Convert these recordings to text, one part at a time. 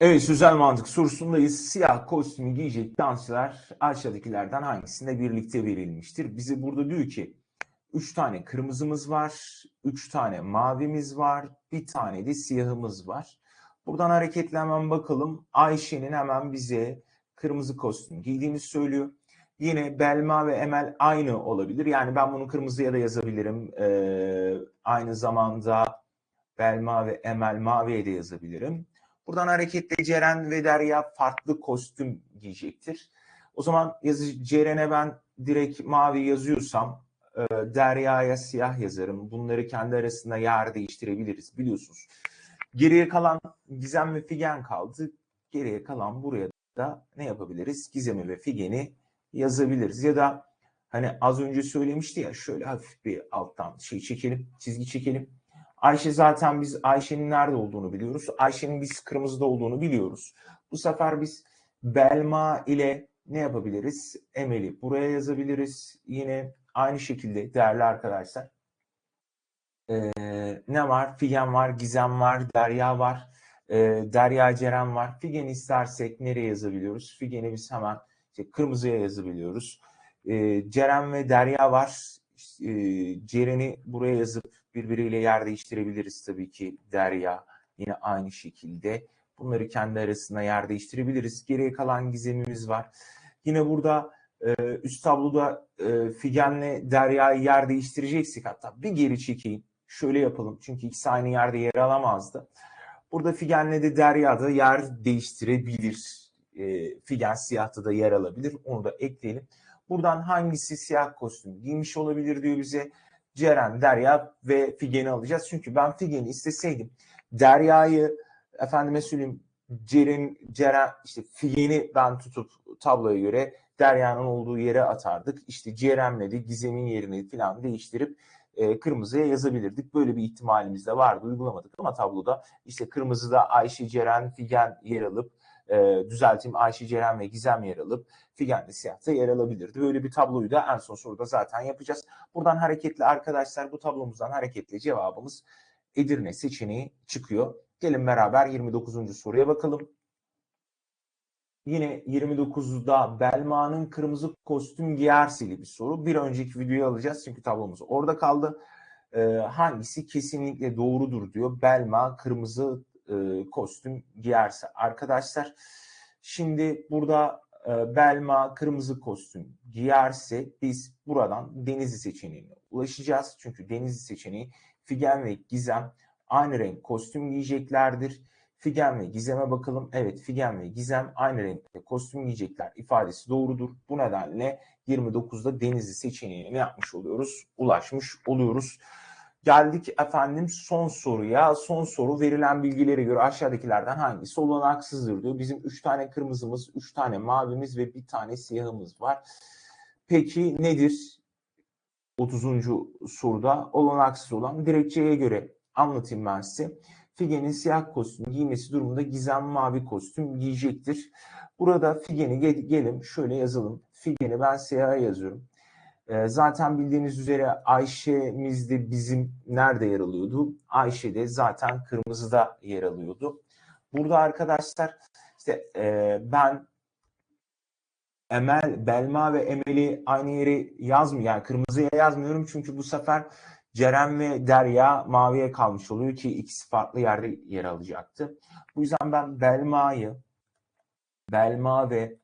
Evet sözel mantık sorusundayız. Siyah kostümü giyecek dansçılar aşağıdakilerden hangisinde birlikte verilmiştir? Bize burada diyor ki 3 tane kırmızımız var, 3 tane mavimiz var, bir tane de siyahımız var. Buradan hareketle hemen bakalım. Ayşe'nin hemen bize kırmızı kostüm giydiğini söylüyor. Yine Belma ve Emel aynı olabilir. Yani ben bunu kırmızıya da yazabilirim. Ee, aynı zamanda Belma ve Emel maviye de yazabilirim. Buradan hareketle Ceren ve Derya farklı kostüm giyecektir. O zaman yazı Ceren'e ben direkt mavi yazıyorsam e, Derya'ya siyah yazarım. Bunları kendi arasında yer değiştirebiliriz biliyorsunuz. Geriye kalan Gizem ve Figen kaldı. Geriye kalan buraya da ne yapabiliriz? Gizem'i ve Figen'i yazabiliriz. Ya da hani az önce söylemişti ya şöyle hafif bir alttan şey çekelim, çizgi çekelim. Ayşe zaten biz Ayşe'nin nerede olduğunu biliyoruz. Ayşe'nin biz kırmızıda olduğunu biliyoruz. Bu sefer biz Belma ile ne yapabiliriz? Emel'i buraya yazabiliriz. Yine aynı şekilde değerli arkadaşlar. Ee, ne var? Figen var, Gizem var, Derya var. Ee, Derya Ceren var. Figen'i istersek nereye yazabiliyoruz? Figen'i biz hemen işte kırmızıya yazabiliyoruz. Ee, Ceren ve Derya var. Ee, Ceren'i buraya yazıp birbiriyle yer değiştirebiliriz tabii ki Derya yine aynı şekilde. Bunları kendi arasında yer değiştirebiliriz. Geriye kalan gizemimiz var. Yine burada e, üst tabloda e, Figen'le Derya'yı yer değiştireceksek hatta bir geri çekeyim. Şöyle yapalım çünkü ikisi aynı yerde yer alamazdı. Burada Figen'le de Derya da yer değiştirebilir. E, Figen siyahta da yer alabilir. Onu da ekleyelim. Buradan hangisi siyah kostüm giymiş olabilir diyor bize. Ceren, Derya ve Figen'i alacağız. Çünkü ben Figen'i isteseydim Derya'yı efendime söyleyeyim Ceren, Ceren işte Figen'i ben tutup tabloya göre Derya'nın olduğu yere atardık. İşte Ceren'le de Gizem'in yerini falan değiştirip e, kırmızıya yazabilirdik. Böyle bir ihtimalimiz de vardı. Uygulamadık ama tabloda işte kırmızıda Ayşe, Ceren, Figen yer alıp e, düzelteyim Ayşe, Ceren ve Gizem yer alıp Figen'de siyahta yer alabilirdi. Böyle bir tabloyu da en son soruda zaten yapacağız. Buradan hareketli arkadaşlar bu tablomuzdan hareketli cevabımız Edirne seçeneği çıkıyor. Gelin beraber 29. soruya bakalım. Yine 29'da Belma'nın kırmızı kostüm giyersili bir soru. Bir önceki videoyu alacağız çünkü tablomuz orada kaldı. Ee, hangisi kesinlikle doğrudur diyor. Belma kırmızı e, kostüm giyerse. Arkadaşlar şimdi burada e, Belma kırmızı kostüm giyerse biz buradan Denizli seçeneğine ulaşacağız. Çünkü Denizli seçeneği Figen ve Gizem aynı renk kostüm giyeceklerdir. Figen ve Gizem'e bakalım. Evet Figen ve Gizem aynı renkte kostüm giyecekler ifadesi doğrudur. Bu nedenle 29'da Denizli seçeneğine ne yapmış oluyoruz? Ulaşmış oluyoruz. Geldik efendim son soruya. Son soru verilen bilgilere göre aşağıdakilerden hangisi olanaksızdır diyor. Bizim 3 tane kırmızımız, 3 tane mavimiz ve bir tane siyahımız var. Peki nedir? 30. soruda olanaksız olan gerekçeye göre anlatayım ben size. Figen'in siyah kostüm giymesi durumunda Gizem mavi kostüm giyecektir. Burada Figen'i gel gelin şöyle yazalım. Figen'i ben siyaha yazıyorum. E, zaten bildiğiniz üzere Ayşe'miz de bizim nerede yer alıyordu? Ayşe de zaten kırmızıda yer alıyordu. Burada arkadaşlar işte e, ben Emel, Belma ve Emel'i aynı yere yazmıyorum. Yani kırmızıya yazmıyorum çünkü bu sefer Ceren ve Derya maviye kalmış oluyor ki ikisi farklı yerde yer alacaktı. Bu yüzden ben Belma'yı, Belma ve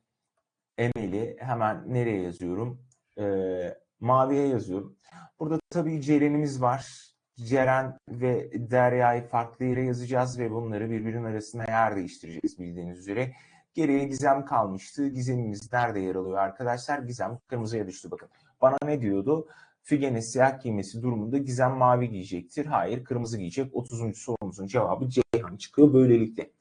Emel'i hemen nereye yazıyorum? Ee, maviye yazıyorum. Burada tabii Ceren'imiz var. Ceren ve Derya'yı farklı yere yazacağız ve bunları birbirinin arasında yer değiştireceğiz bildiğiniz üzere. Geriye Gizem kalmıştı. Gizemimiz nerede yer alıyor arkadaşlar? Gizem kırmızıya düştü bakın. Bana ne diyordu? Figen'in siyah giymesi durumunda Gizem mavi giyecektir. Hayır kırmızı giyecek. 30. sorumuzun cevabı Ceyhan çıkıyor böylelikle.